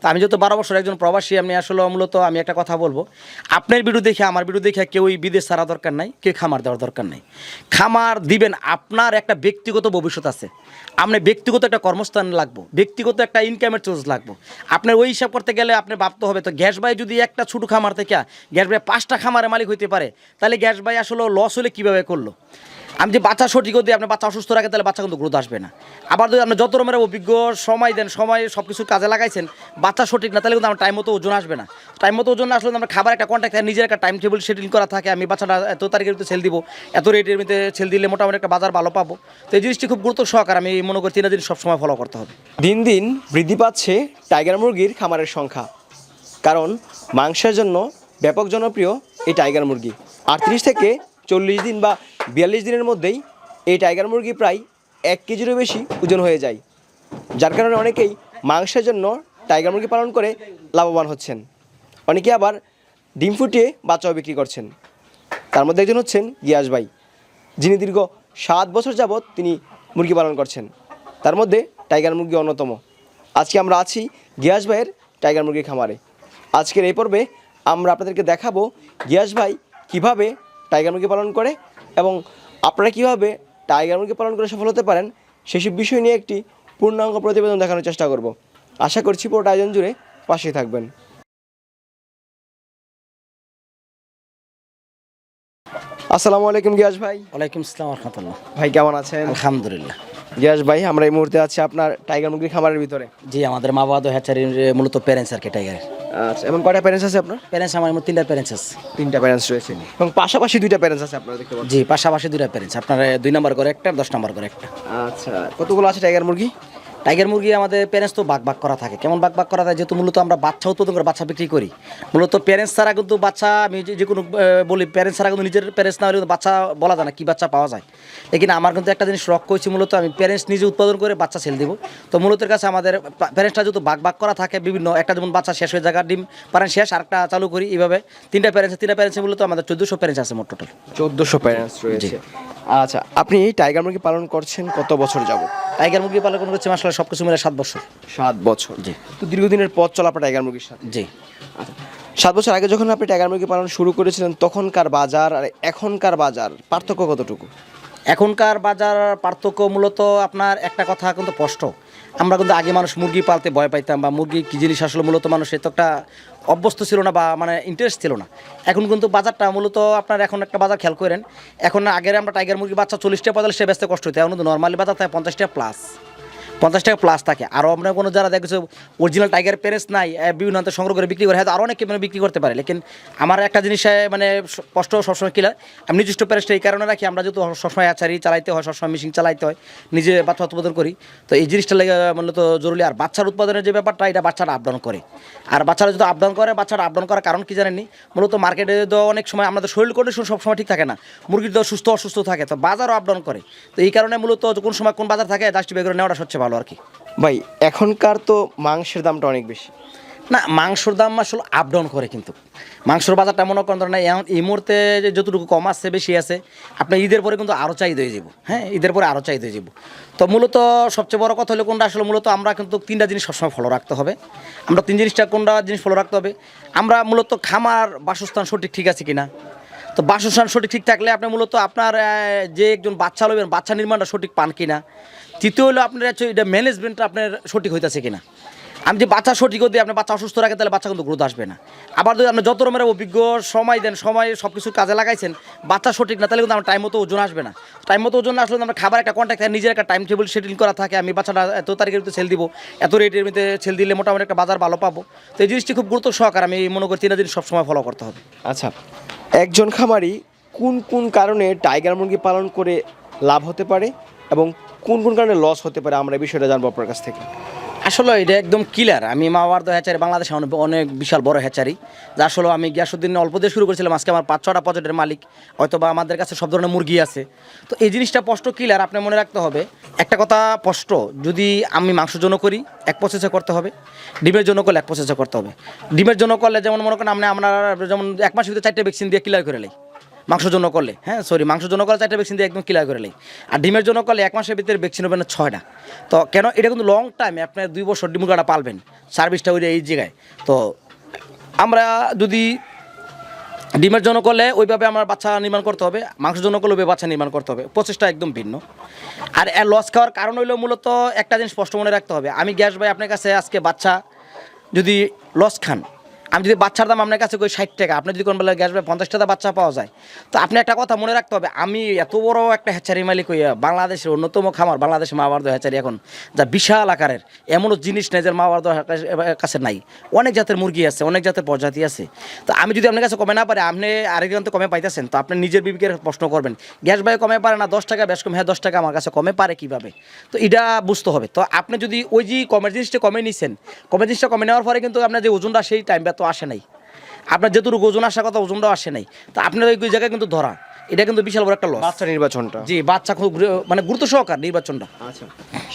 তো আমি যেহেতু বারো বছর একজন প্রবাসী, আমি আসলে মূলত আমি একটা কথা বলব। আপনার ভিডিও দেখে, আমার ভিডিও দেখে কেউই বিদেশ ছাড়া দরকার নাই, কেউ খামার দেওয়ার দরকার নাই। খামার দিবেন, আপনার একটা ব্যক্তিগত ভবিষ্যৎ আছে। আপনি ব্যক্তিগত একটা কর্মস্থান লাগবো, ব্যক্তিগত একটা ইনকামের সোর্স লাগবো। আপনার ওই হিসাব করতে গেলে আপনি ভাবতে হবে, তো গ্যাস ভাই যদি একটা ছোটো খামার থেকে, গ্যাস ভাই পাঁচটা খামারের মালিক হইতে পারে, তাহলে গ্যাস ভাই আসলে লস হলে কীভাবে করল? আমি যে বাচ্চা সঠিক দিয়ে আপনার বাচ্চা অসুস্থ রাখে, তাহলে বাচ্চা কিন্তু গ্রোথ আসবে না। আবার যদি আপনি যত রকমের অভিজ্ঞ সময় দেন, সময় সব কিছু কাজে লাগাইছেন, বাচ্চা সঠিক না, তাহলে কিন্তু আমার টাইম মতো ওজন আসবে না। টাইম মতো ওজন আসলে আমরা খাবার একটা কন্ট্যাক্ট নিজের একটা টাইম টেবিল শিডিউল করা থাকে, আমি বাচ্চাটা এত তারিখের ভিতরে সেল দিব, এত রেটের মধ্যে সেল দিলে মোটামুটি একটা বাজার ভালো পাবো। তো এই জিনিসটি খুব গুরুত্ব সহকার আমি মনে করি তিনটা দিন সবসময় ফলো করতে হবে। দিন দিন বৃদ্ধি পাচ্ছে টাইগার মুরগির খামারের সংখ্যা। কারণ মাংসের জন্য ব্যাপক জনপ্রিয় এই টাইগার মুরগি। আটত্রিশ থেকে চল্লিশ দিন বা বিয়াল্লিশ দিনের মধ্যেই এই টাইগার মুরগি প্রায় এক কেজিরও বেশি ওজন হয়ে যায়। যার কারণে অনেকেই মাংসের জন্য টাইগার মুরগি পালন করে লাভবান হচ্ছেন। অনেকে আবার ডিম ফুটিয়ে বাচ্চাও বিক্রি করছেন। তার মধ্যে একজন হচ্ছেন গিয়াস ভাই, যিনি দীর্ঘ সাত বছর যাবৎ তিনি মুরগি পালন করছেন। তার মধ্যে টাইগার মুরগি অন্যতম। আজকে আমরা আছি গিয়াস ভাইয়ের টাইগার মুরগি খামারে। আজকের এই পর্বে আমরা আপনাদেরকে দেখাবো গিয়াস ভাই কীভাবে টাইগার মুরগি পালন করে এবং আপনারা কীভাবে টাইগার মুরগি পালন করে সফল হতে পারেন সেসব বিষয় নিয়ে একটি পূর্ণাঙ্গ প্রতিবেদন দেখানোর চেষ্টা করব। আশা করছি পুরোটা আয়োজন জুড়ে পাশে থাকবেন। আসসালামু আলাইকুম গিয়াস ভাই। ওয়ালাইকুম আসসালাম রহমতুল্লাহ। ভাই কেমন আছেন? আলহামদুলিল্লাহ। গিয়াস ভাই আমরা এই মুহূর্তে আছি আপনার টাইগার মুরগি খামারের ভিতরে। জি আমাদের মা বাবা তো হ্যাচারির মূলত প্যারেন্টস আর কি টাইগারের। আচ্ছা এবং কয়টা প্যারেন্টস আছে আপনার? প্যারেন্টস আমার মধ্যে তিনটা প্যারেন্টস আছে। তিনটা প্যারেন্টস রয়েছে। এবং পাশাপাশি দুইটা প্যারেন্টস আছে আপনারা দেখতে পাচ্ছেন। জি পাশাপাশি দুইটা প্যারেন্টস আপনার দুই নাম্বার করে একটা দশ নাম্বার করে একটা। আচ্ছা কতগুলো আছে টাইগার মুরগি? টাইগার মুরগি আমাদের প্যারেন্টস তো বাক বাক করা থাকে। কেমন বাঘ বাক করা থাকে যেহেতু মূলত আমরা বাচ্চা উৎপাদন করে বাচ্চা বিক্রি করি। মূলত প্যারেন্টস ছাড়া কিন্তু বাচ্চা আমি যে- কোনো বলি প্যারেন্টস ছাড়া কিন্তু নিজের প্যারেন্টস না হলে কিন্তু বাচ্চা বলা যায় না কী বাচ্চা পাওয়া যায়। লেকিন আমার কিন্তু একটা জিনিস রক করেছি মূলত আমি প্যারেন্টস নিজে উৎপাদন করে বাচ্চা ছেল দিব। তো মূলত এর কাছে আমাদের প্যারেন্টসটা যেহেতু বাঘ বাক করা থাকে বিভিন্ন একটা যেমন বাচ্চা শেষ হয়ে জায়গা ডিম পারেন শেষ আরেকটা চালু করি এইভাবে। তিনটা প্যারেন্টস তিনটা প্যারেন্টস মূলত আমাদের চোদ্দোশো প্যারেন্টস আছে মোট টোটাল চোদ্দোশো প্যারেন্টস রয়েছে। আচ্ছা আপনি এই টাইগার মুরগি পালন করছেন কত বছর যাব টাইগার মুরগি পালন করছি মাসাল সব কিছু মিলে সাত বছর। সাত বছর। জি। তো দীর্ঘদিনের পথ চলা আপনার টাইগার মুরগির সাথে? জি। আচ্ছা সাত বছর আগে যখন আপনি টাইগার মুরগি পালন শুরু করেছিলেন তখনকার বাজার আর এখনকার বাজার পার্থক্য কতটুকু? এখনকার বাজার পার্থক্য মূলত আপনার একটা কথা কিন্তু স্পষ্ট। আমরা কিন্তু আগে মানুষ মুরগি পালতে ভয় পাইতাম বা মুরগি কী জিনিস আসলে মূলত মানুষ এত একটা অভ্যস্ত ছিল না বা মানে ইন্টারেস্ট ছিল না। এখন কিন্তু বাজারটা মূলত আপনার এখন একটা বাজার খেয়াল করেন, এখন আগের আমরা টাইগার মুরগি বাচ্চা চল্লিশটা বাজারে সে ব্যস্ত কষ্ট হতো এখন কিন্তু নর্মালি বাজার থাকে পঞ্চাশটা প্লাস পঞ্চাশ টাকা প্লাস থাকে। আরও আপনার কোনো যারা দেখেছ অরিজিনাল টাইগার প্যারেন্স নাই বিভিন্ন সংগ্রহ করে বিক্রি করে, হয়তো আরও অনেকে মানে বিক্রি করতে পারে। লেকিন আমার একটা জিনিস মানে কষ্ট সবসময় কিলা আমি নির্দিষ্ট প্যারেন্সটা এই কারণে রাখি, আমরা যেহেতু সবসময় আচারি, চালাইতে হয়, সবসময় মেশিন চালাইতে হয়, নিজে বাচ্চা উৎপাদন করি। তো এই জিনিসটা লেগে মূলত জরুরি। আর বাচ্চার উৎপাদনের যে ব্যাপারটা, এটা বাচ্চারা আপডাউন করে। আর বাচ্চারা যদি আপডাউন করে, বাচ্চারা আপডাউন করার কারণ কি জানেননি? মূলত মার্কেটে তো অনেক সময় আমাদের শরীর কন্ডিশন সবসময় ঠিক থাকে না। মুরগির তো সুস্থ অসুস্থ থাকে, তো বাজারও আপডাউন করে। তো এই কারণে মূলত কোন সময় কোন বাজার থাকে বের করে নেওয়াটা সবচেয়ে আর কি। ভাই, এখনকার তো মাংসের দামটা অনেক বেশি। না, মাংসর দাম আসলে আপ ডাউন করে কিন্তু। মাংসর বাজারটা মনে করেন এখন এই মুহূর্তে যতটুকু কম আসছে বেশি আছে, আপনার ঈদের পরে কিন্তু আরও চাহিদা হয়ে যাব। হ্যাঁ ঈদের পরে আরও চাহিদা হয়ে তো মূলত সবচেয়ে বড় কথা হলো কোনটা? আসলে মূলত আমরা কিন্তু তিনটা জিনিস সবসময় ফলো রাখতে হবে। আমরা তিন জিনিসটা কোনটা জিনিস ফলো রাখতে হবে? আমরা মূলত খামার, বাসস্থান সঠিক ঠিক আছে কিনা? তো বাসস্থান সঠিক ঠিক থাকলে আপনি মূলত আপনার যে একজন বাচ্চা লবেন বাচ্চা নির্মাণটা সঠিক পান কিনা। তৃতীয় হলো আপনার হচ্ছে এটা ম্যানেজমেন্টটা আপনার সঠিক হইতেছে কিনা। আমি যে বাচ্চা সঠিক দিয়ে আপনি বাচ্চা অসুস্থ রাখেন তাহলে বাচ্চা কিন্তু গ্রোথ আসবে না। আবার যদি আপনি যত রকমের অভিজ্ঞ সময় দেন, সময় সব কিছু কাজে লাগাইছেন, বাচ্চা সঠিক না, তাহলে কিন্তু আমার টাইম মতো ওজন আসবে না। টাইম মতো ওজন আসলে আমরা খাবার একটা কন্ট্যাক্ট থাকে, নিজের একটা টাইম টেবিল শিডিউল করা থাকে, আমি বাচ্চাটা এত তারিখের ভিতরে সেল দিব, এত রেটের ভিতরে সেল দিলে মোটামুটি একটা বাজার ভালো পাবো। তো এই জিনিসটি খুব গুরুত্ব সহকার আমি মনে করি তিনটা দিন সবসময় ফলো করতে হবে। আচ্ছা। একজন খামারি কোন কোন কারণে টাইগার মুরগি পালন করে লাভ হতে পারে এবং কোন কোন কারণে লস হতে পারে আমরা এই বিষয়টা জানব আপনার কাছ থেকে। আসলে এটা একদম ক্লিয়ার আমি মাওয়ার্দ হ্যাচারি বাংলাদেশে অনেক বিশাল বড় হ্যাচারি। যা আসলে আমি গ্যাসুদ্দিন অল্প দিয়ে শুরু করেছিলাম, আজকে আমার পাঁচ ছটা পজেটের মালিক। হয়তো বা আমাদের কাছে সব ধরনের মুরগি আছে। তো এই জিনিসটা স্পষ্ট ক্লিয়ার আপনি মনে রাখতে হবে, একটা কথা স্পষ্ট যদি আমি মাংসের জন্য করি, এক প্রসেসে করতে হবে। ডিমের জন্য করলে এক প্রসেসে করতে হবে। ডিমের জন্য করলে যেমন মনে করেন আপনি, আমরা যেমন এক মাসের ভিতরে চারটে ভ্যাকসিন দিয়ে ক্লিয়ার করে নেই মাংসের জন্য করলে হ্যাঁ সরি মাংসের জন্য করলে চারটা ভ্যাকসিন দিয়ে একদম ক্লিয়ার করে নেই আর ডিমের জন্য করলে এক মাসের ভিতরে ভ্যাকসিন হবে না ছয়টা। তো কেন, এটা কিন্তু লং টাইম আপনার দুই বছর ডিমুরগাটা পালবেন সার্ভিসটা ওই এই জায়গায়। তো আমরা যদি ডিমের জন্য করলে ওইভাবে আমার বাচ্চা নির্মাণ করতে হবে, মাংসের জন্য করলে ওইভাবে বাচ্চা নির্মাণ করতে হবে প্রচেষ্টা একদম ভিন্ন। আর লস খাওয়ার কারণ হইল মূলত একটা জিনিস স্পষ্ট মনে রাখতে হবে। আমি গ্যাস ভাই আপনার কাছে আজকে বাচ্চা যদি লস খান আমি যদি বাচ্চার দাম আপনার কাছে কই ষাট টাকা, আপনি যদি কোন বেলা গ্যাস পঞ্চাশ টাকা বাচ্চা পাওয়া যায়। তো আপনি একটা কথা মনে রাখতে হবে, আমি এত বড় একটা হ্যাচারি মালিক হইয়া বাংলাদেশের অন্যতম খামার, বাংলাদেশের মাওয়ার্দ হ্যাচারি এখন, যা বিশাল আকারের, এমনও জিনিস নেই যে মাওয়ার্দ কাছে নাই। অনেক জাতের মুরগি আছে, অনেক জাতের প্রজাতি আছে। তো আমি যদি আপনার কাছে কমে না পারে, আপনি আরেকজন তো কমে পাইতেছেন, তো আপনি নিজের বিবেকের প্রশ্ন করবেন, গ্যাস ভাই কমে পারে না, দশ টাকা বেশ কম হ্যাঁ দশ টাকা আমার কাছে কমে পারে কীভাবে? তো এটা বুঝতে হবে। তো আপনি যদি ওই যে কমের জিনিসটা কমে নিছেন, কমের জিনিসটা কমে নেওয়ার পরে কিন্তু আপনার যে ওজনটা, সেই টাইমটা তো আসে নাই। আপনার যেটুকু ওজন আসার কথা ওজনটাও আসে নাই। তো আপনার ওই জায়গায় কিন্তু ধরা। এটা কিন্তু বিশাল বড় একটা লস বাচ্চা নির্বাচনটা। জি বাচ্চা খুব মানে গুরুত্ব সহকার নির্বাচনটা। আচ্ছা।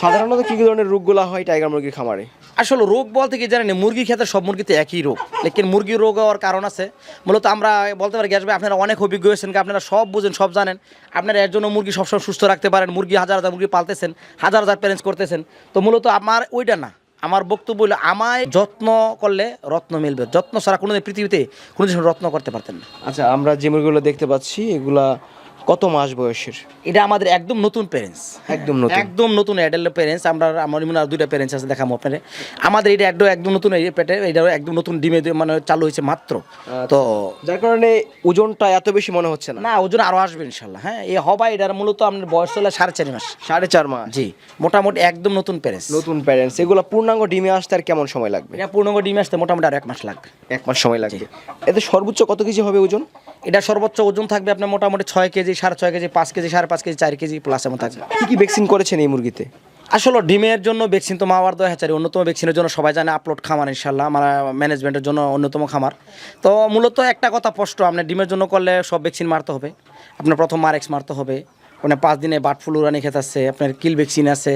সাধারণত কি কি ধরনের রোগগুলো হয় টাইগার মুরগির খামারে? আসলে রোগ বলতে কি জানেন মুরগি খেতে সব মুরগিতে একই রোগ। লেকিন মুরগির রোগ হওয়ার কারণ আছে। মূলত আমরা বলতে পারি গ্যাস ভাই আপনারা অনেক অভিজ্ঞ হয়েছেন আপনারা সব বুঝেন সব জানেন। আপনারা এর জন্য মুরগি সবসময় সুস্থ রাখতে পারেন। মুরগি হাজার হাজার মুরগি পালতেছেন হাজার হাজার প্যারেন্টস করতেছেন। তো মূলত আমার ওইটা না। আমার বক্তব্য হলো, আমায় যত্ন করলে রত্ন মিলবে। যত্ন ছাড়া কোনোদিন পৃথিবীতে কোনো রত্ন করতে পারতেন না। আচ্ছা আমরা যে মুরগিগুলো দেখতে পাচ্ছি, এগুলা কত মাস বয়সের? এটা আমাদের একদম নতুন প্যারেন্টস একদম নতুন। একদম নতুন অ্যাডাল্ট প্যারেন্টস আমরা আমার মনে হয় দুইটা প্যারেন্টস আছে দেখাবো আপনারে। আমাদের এটা একদম একদম নতুন এই পেটে এটা একদম নতুন ডিমে মানে চালু হয়েছে মাত্র। তো যার কারণে ওজনটা এত বেশি মনে হচ্ছে না? না ওজন আরও আসবে ইনশাল্লাহ হ্যাঁ। এই হবা এটার মূলত আপনার বয়স চলে সাড়ে চারি মাস। সাড়ে চার মাস? জি মোটামুটি একদম নতুন প্যারেন্টস নতুন প্যারেন্টস এগুলো পূর্ণাঙ্গ ডিমে আসতে আর কেমন সময় লাগবে? এটা পূর্ণাঙ্গ ডিমে আসতে মোটামুটি আর এক মাস লাগবে। এক মাস সময় লাগবে। এতে সর্বোচ্চ কত কেজি হবে ওজন? এটা সর্বোচ্চ ওজন থাকবে আপনার মোটামুটি ছয় কেজি সাড়ে ছয় কেজি পাঁচ কেজি সাড়ে পাঁচ কেজি চার কেজি প্লাস এমন থাকবে। কী কী ভ্যাকসিন করেছেন এই মুরগিতে? আসলে ডিমের জন্য ভ্যাকসিন তো মাওয়ার দয় হ্যাচারি অন্যতম ভ্যাকসিনের জন্য সবাই জানে আপলোড খামার ইনশাল্লাহ আমার ম্যানেজমেন্টের জন্য অন্যতম খামার। তো মূলত একটা কথা স্পষ্ট আপনার ডিমের জন্য করলে সব ভ্যাকসিন মারতে হবে আপনার প্রথম মারেক্স মারতে হবে মানে পাঁচ দিনে বার্ড ফ্লু রানি খেতে আছে আপনার কিল ভ্যাকসিন আছে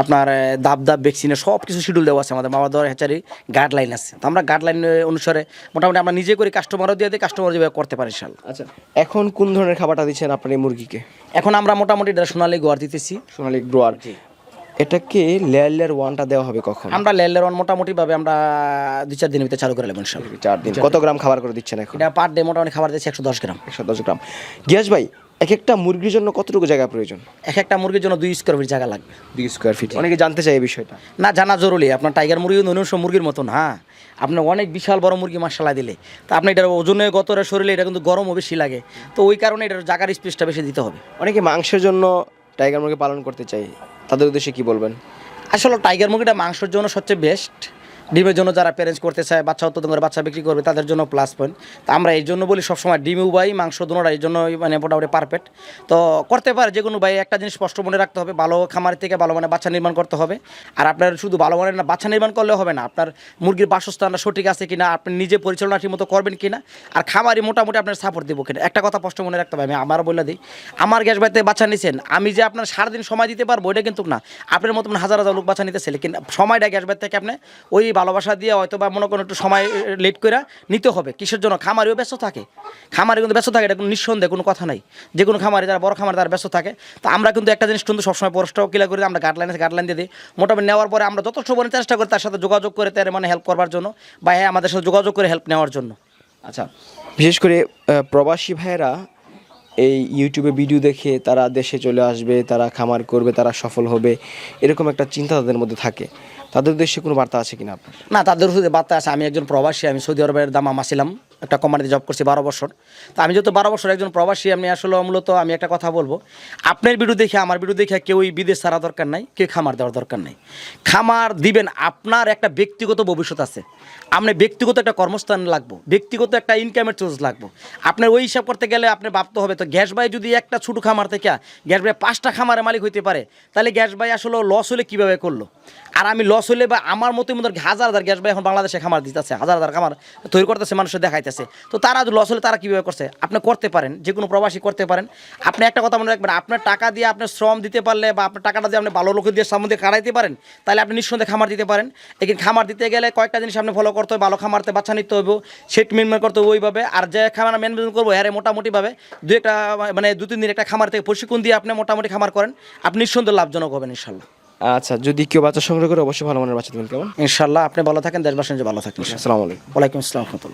আপনার দাব দাব ভ্যাকসিনে সব কিছু শিডিউল দেওয়া আছে আমাদের মাওয়ার দয় হ্যাচারি গাইডলাইন আছে। তো আমরা গাইডলাইন অনুসারে মোটামুটি আমরা নিজে করি কাস্টমারও দিয়ে দিই কাস্টমার যেভাবে করতে পারি ইনশাল্লাহ। আচ্ছা এখন কোন ধরনের খাবারটা দিচ্ছেন আপনার এই মুরগিকে? এখন আমরা মোটামুটি এটা সোনালি গোয়ার দিতেছি। সোনালি গ্রোয়ার এটাকে লেয়ার লেয়ার ওয়ানটা দেওয়া হবে কখন? আমরা লেলের মোটামুটিভাবে আমরা দুই চার দিনের ভিতরে চালু করে নেব ইনশাল্লাহ। চার দিন। কত গ্রাম খাবার করে দিচ্ছেন এখন? এটা পার ডে মোটামুটি খাবার দিচ্ছে একশো দশ গ্রাম। একশো দশ গ্রাম। গিয়াস ভাই এক একটা মুরগির জন্য কতটুকু জায়গা প্রয়োজন? এক একটা মুরগির জন্য দুই স্কোয়ার ফিট জায়গা লাগবে। দুই স্কোয়ার ফিট অনেকে জানতে চাই এই বিষয়টা। না জানা জরুরি। আপনার টাইগার মুরগি কিন্তু অন্যান্য মুরগির মতন হ্যাঁ? আপনি অনেক বিশাল বড় মুরগি মাসালা দিলে। তা আপনি এটার ওজনে গতরে শরীরে এটা কিন্তু গরমও বেশি লাগে। তো ওই কারণে এটার জায়গার স্পেসটা বেশি দিতে হবে। অনেকে মাংসের জন্য টাইগার মুরগি পালন করতে চাই তাদের উদ্দেশ্যে কি বলবেন? আসলে টাইগার মুরগিটা মাংসের জন্য সবচেয়ে বেস্ট ডিমের জন্য যারা প্যারেন্টস করতে চায়, বাচ্চা উৎপাদন করে বাচ্চা বিক্রি করবে, তাদের জন্য প্লাস পয়েন্ট তো আমরা এই জন্য বলি সবসময় ডিম উবাই, মাংস দুটোটা এই জন্য মানে মোটামুটি পারফেক্ট তো করতে পারে যে কোনো ভাই একটা জিনিস স্পষ্ট মনে রাখতে হবে, ভালো খামার থেকে ভালো মানে বাচ্চা নির্মাণ করতে হবে। আর আপনার শুধু ভালো মানের না, বাচ্চা নির্মাণ করলে হবে না। আপনার মুরগির বাসস্থানটা সঠিক আছে কিনা, আপনি নিজে পরিচালনা ঠিক মতো করবেন কিনা, আর খামারি মোটামুটি আপনার সাপোর্ট দেবো কিনা। একটা কথা স্পষ্ট মনে রাখতে হবে, আমি আমার বলে দিই। আমার গ্যাস বাড়িতে বাচ্চা নিছেন, আমি যে আপনার সারাদিন সময় দিতে পারব এটা কিন্তু না। আপনার মতন হাজার হাজার লোক বাচ্চা নিতেছে কিন্তু সময়টা গ্যাস বাড়ি থেকে আপনি ওই ভালোবাসা দিয়ে হয়তো বা মনে করেন একটু সময় লেট করে নিতে হবে। কিসের জন্য? খামারিও ব্যস্ত থাকে। খামারি কিন্তু ব্যস্ত থাকে, এটা কোনো নিঃসন্দেহে কোনো কথা নাই। যে কোনো খামারি, যারা বড় খামারি, তারা ব্যস্ত থাকে। তো আমরা কিন্তু একটা জিনিস কিন্তু সবসময় পোস্টটাও ক্লিয়ার করে, আমরা গাইডলাইন আছে গাইডলাইন দিয়ে দিই। মোটামুটি নেওয়ার পরে আমরা যথেষ্ট পরিমাণে চেষ্টা করি তার সাথে যোগাযোগ করে তার মানে হেল্প করবার জন্য বা হ্যাঁ আমাদের সাথে যোগাযোগ করে হেল্প নেওয়ার জন্য। আচ্ছা। বিশেষ করে প্রবাসী ভাইয়েরা এই ইউটিউবে ভিডিও দেখে তারা দেশে চলে আসবে, তারা খামার করবে, তারা সফল হবে, এরকম একটা চিন্তা তাদের মধ্যে থাকে। তাদের উদ্দেশ্যে কোনো বার্তা আছে কিনা? আপনার না, তাদের শুধু বার্তা আছে। আমি একজন প্রবাসী, আমি সৌদি আরবের দামামা ছিলাম একটা কোম্পানিতে জব করছি বারো বছর। তো আমি যেহেতু বারো বছর একজন প্রবাসী, আমি আসলে মূলত আমি একটা কথা বলব। আপনার ভিডিও দেখে, আমার ভিডিও দেখে কেউই বিদেশ ছাড়া দরকার নাই, কেউ খামার দেওয়ার দরকার নাই। খামার দিবেন, আপনার একটা ব্যক্তিগত ভবিষ্যৎ আছে। আপনি ব্যক্তিগত একটা কর্মস্থান লাগবো, ব্যক্তিগত একটা ইনকামের সোর্স লাগবো। আপনার ওই হিসাব করতে গেলে আপনি ভাবতে হবে, তো গ্যাস ভাই যদি একটা ছোটো খামার থেকে, গ্যাস ভাই পাঁচটা খামারের মালিক হইতে পারে, তাহলে গ্যাস ভাই আসলে লস হলে কীভাবে করল? আর আমি লস লস হলে বা আমার মতো মতো হাজার হাজার গ্যাস ভাই এখন বাংলাদেশে খামার দিতেছে, হাজার হাজার খামার তৈরি করতেছে, মানুষের দেখাইতেছে। তো তারা লস হলে তারা কীভাবে করছে? আপনি করতে পারেন, যে কোনো প্রবাসী করতে পারেন। আপনি একটা কথা মনে রাখবেন, আপনার টাকা দিয়ে আপনি শ্রম দিতে পারলে বা আপনার টাকাটা দিয়ে আপনি ভালো লোকের দিয়ে সামনে দিয়ে কাটাইতে পারেন, তাহলে আপনি নিঃসন্দেহে খামার দিতে পারেন। এখানে খামার দিতে গেলে কয়েকটা জিনিস আপনি ফলো করতে হবে, ভালো খামারতে বাচ্চা নিতে হবে, সেট মেনটেন করতে হবে ওইভাবে। আর যে খামার মেনটেন করব হ্যাঁ মোটামুটিভাবে দু একটা মানে দু তিন দিন একটা খামার থেকে প্রশিক্ষণ দিয়ে আপনি মোটামুটি খামার করেন, আপনি নিঃসন্দেহে লাভজনক হবেন, ইনশাল্লাহ। আচ্ছা যদি কেউ বাচ্চা সংগ্রহ করে অবশ্যই ভালো মানের বাচ্চা দেবেন কেমন? ইনশাল্লাহ আপনি ভালো থাকেন দেশবাসী ভালো থাকেন। আসসালামু আলাইকুম। ওয়ালাইকুম আসসালাম